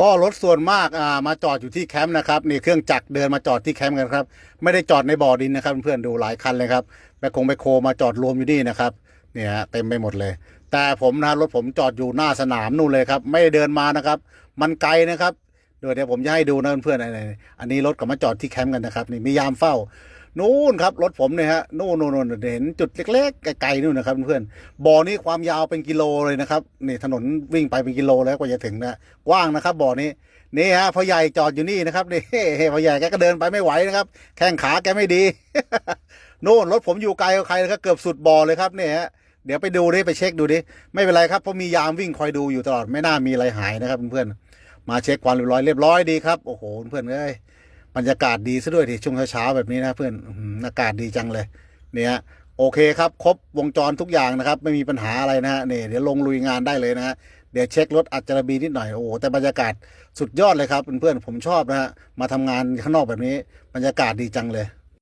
ก็รถส่วนมากอ่ามาจอดอยู่ที่แคมป์นะครับนี่เครื่องจักรเดินมาจอดที่แคมป์กันครับไม่ได้จอดในบ่อดินนะครับเพื่อนๆดูหลายคันเลยครับแบคคงแบคโคมาจอดรวมอยู่นี่นะครับเนี่ยฮะเต็มไปหมดเลย แต่ผมนะรถผมจอดอยู่หน้าสนามนู่นเลยครับ ไม่ได้เดินมานะครับ มันไกลนะครับเดี๋ยวเดี๋ยวผมจะให้ดูนะเพื่อนๆอันนี้อันนี้รถกลับมาจอดที่แคมป์กันนะครับนี่มียามเฝ้า นู่นครับรถผมเนี่ยฮะนู่นนู่นนู่นเห็นจุดเล็กๆไกลๆนู่นนะครับเพื่อนบ่อนี้ความยาวเป็นกิโลเลยนะครับนี่ถนนวิ่งไปเป็นกิโลแล้วกว่าจะถึงนะกว้างนะครับบ่อนี้นี่ฮะพ่อใหญ่จอดอยู่นี่นะครับนี่พ่อใหญ่แกก็เดินไปไม่ไหวนะครับ แข้งขาแกไม่ดีนู่นรถผมอยู่ไกลกว่าใครนะครับเกือบสุดบ่อเลยครับเนี่ยฮะเดี๋ยวไปดูดิไปเช็คดูดิไม่เป็นไรครับเพราะมียามวิ่งคอยดูอยู่ตลอดไม่น่ามีอะไรหายนะครับเพื่อนๆมาเช็คความเรียบร้อยเรียบร้อยดีครับโอ้โหเพื่อนเอ้ย บรรยากาศดีซะด้วยที่ช่วงเช้าๆแบบนี้นะเพื่อนอากาศดีจังเลย เนี่ยโอเคครับครบวงจรทุกอย่างนะครับ ไม่มีปัญหาอะไรนะฮะเนี่ยเดี๋ยวลงลุยงานได้เลยนะฮะเดี๋ยวเช็ครถอัจจารบีนิดหน่อยโอ้แต่บรรยากาศสุดยอดเลยครับเพื่อนๆผมชอบนะฮะมาทำงานข้างนอกแบบนี้บรรยากาศดีจังเลย